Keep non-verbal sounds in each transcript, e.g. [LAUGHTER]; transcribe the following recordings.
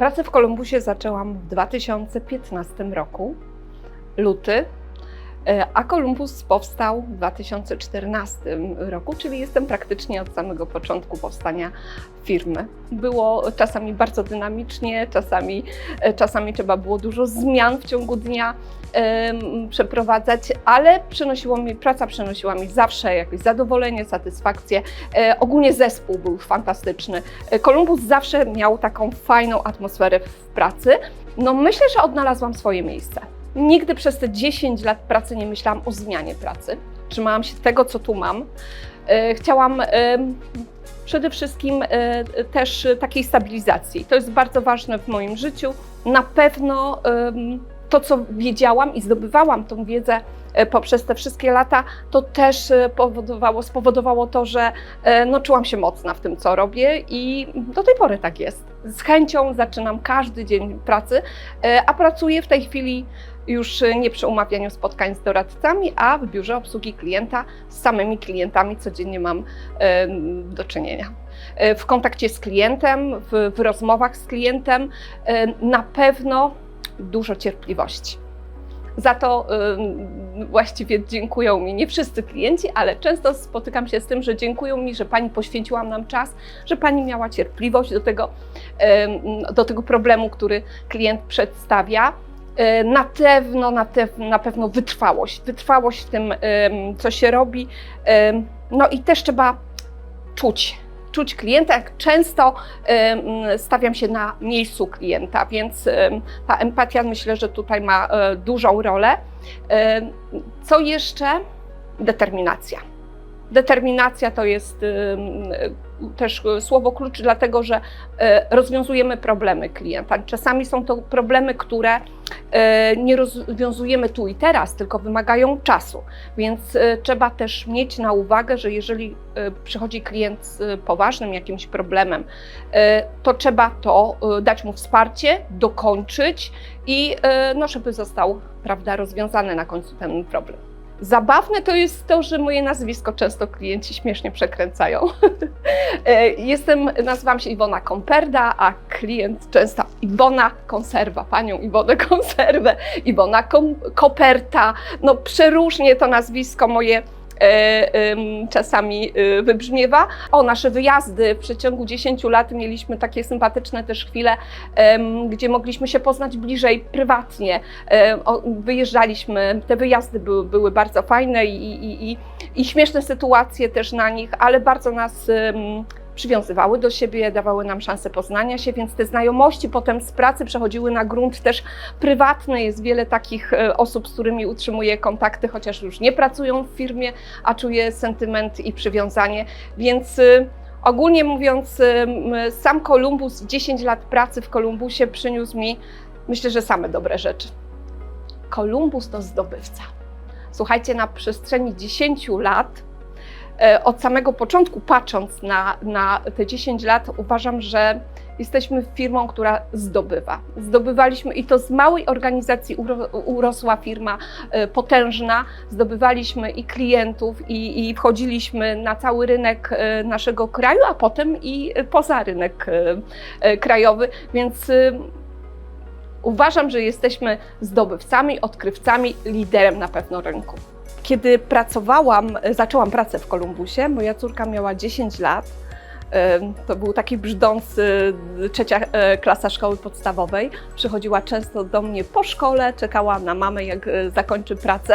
Pracę w Kolumbusie zaczęłam w 2015 roku, luty, a Kolumbus powstał w 2014 roku, czyli jestem praktycznie od samego początku powstania firmy. Było czasami bardzo dynamicznie, czasami, e, czasami trzeba było dużo zmian w ciągu dnia przeprowadzać, ale przynosiło mi, praca przynosiła mi zawsze jakieś zadowolenie, satysfakcję. E, ogólnie zespół był fantastyczny. E, Kolumbus zawsze miał taką fajną atmosferę w pracy. No myślę, że odnalazłam swoje miejsce. Nigdy przez te 10 lat pracy nie myślałam o zmianie pracy. Trzymałam się tego, co tu mam. E, Chciałam em, przede wszystkim e, też takiej stabilizacji. To jest bardzo ważne w moim życiu. Na pewno to, co wiedziałam i zdobywałam tą wiedzę e, poprzez te wszystkie lata, to też e, powodowało, spowodowało to, że e, no, czułam się mocna w tym, co robię i do tej pory tak jest. Z chęcią zaczynam każdy dzień pracy, e, a pracuję w tej chwili już e, nie przy umawianiu spotkań z doradcami, a w biurze obsługi klienta z samymi klientami codziennie mam e, do czynienia. E, W kontakcie z klientem, w, w rozmowach z klientem na pewno dużo cierpliwości. Za to właściwie dziękują mi nie wszyscy klienci, ale często spotykam się z tym, że dziękują mi, że pani poświęciła nam czas, że pani miała cierpliwość do tego, do tego problemu, który klient przedstawia. Y, Na pewno, na, te, na pewno wytrwałość, wytrwałość w tym, ym, co się robi. No i też trzeba czuć, czuć klienta, jak często stawiam się na miejscu klienta, więc ta empatia myślę, że tutaj ma e, dużą rolę. E, Co jeszcze? Determinacja. Determinacja to jest ym, e, też słowo klucz, dlatego że rozwiązujemy problemy klienta. Czasami są to problemy, które nie rozwiązujemy tu i teraz, tylko wymagają czasu. Więc trzeba też mieć na uwagę, że jeżeli przychodzi klient z poważnym jakimś problemem, to trzeba to dać mu wsparcie, dokończyć i no, żeby został prawda, rozwiązany na końcu ten problem. Zabawne to jest to, że moje nazwisko często klienci śmiesznie przekręcają. [LAUGHS] E, Jestem, nazywam się Iwona Komperda, a klient często Iwona Konserwa, panią Iwonę Konserwę, Iwona Kom- Koperta. No przeróżnie to nazwisko moje czasami e, wybrzmiewa. O, nasze wyjazdy w przeciągu 10 lat mieliśmy takie sympatyczne też chwile, gdzie mogliśmy się poznać bliżej prywatnie. E, Wyjeżdżaliśmy, te wyjazdy były, były bardzo fajne i, i, i, i śmieszne sytuacje też na nich, ale bardzo nas przywiązywały do siebie, dawały nam szansę poznania się, więc te znajomości potem z pracy przechodziły na grunt też prywatny. Jest wiele takich e, osób, z którymi utrzymuję kontakty, chociaż już nie pracują w firmie, a czuję sentyment i przywiązanie, więc y, ogólnie mówiąc, ym, sam Kolumbus, 10 lat pracy w Kolumbusie przyniósł mi, myślę, że same dobre rzeczy. Kolumbus to zdobywca. Słuchajcie, na przestrzeni 10 lat, e, od samego początku patrząc na, na te 10 lat, uważam, że jesteśmy firmą, która zdobywa. Zdobywaliśmy i to z małej organizacji uro, urosła firma e, potężna. Zdobywaliśmy i klientów, i, i wchodziliśmy na cały rynek e, naszego kraju, a potem i poza rynek e, e, krajowy, więc e, uważam, że jesteśmy zdobywcami, odkrywcami, liderem na pewno rynku. Kiedy pracowałam, zaczęłam pracę w Kolumbusie, moja córka miała 10 lat. To był taki brzdący trzecia e, klasa szkoły podstawowej. Przychodziła często do mnie po szkole, czekała na mamę, jak e, zakończy pracę.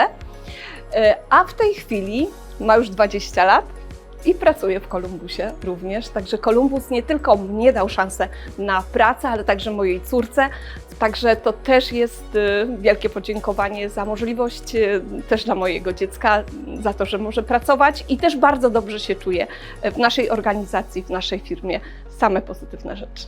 E, A w tej chwili ma już 20 lat i pracuje w Kolumbusie również. Także Kolumbus nie tylko mnie dał szansę na pracę, ale także mojej córce. Także to też jest y, wielkie podziękowanie za możliwość y, też dla mojego dziecka, za to, że może pracować i też bardzo dobrze się czuje w naszej organizacji, w naszej firmie. Same pozytywne rzeczy.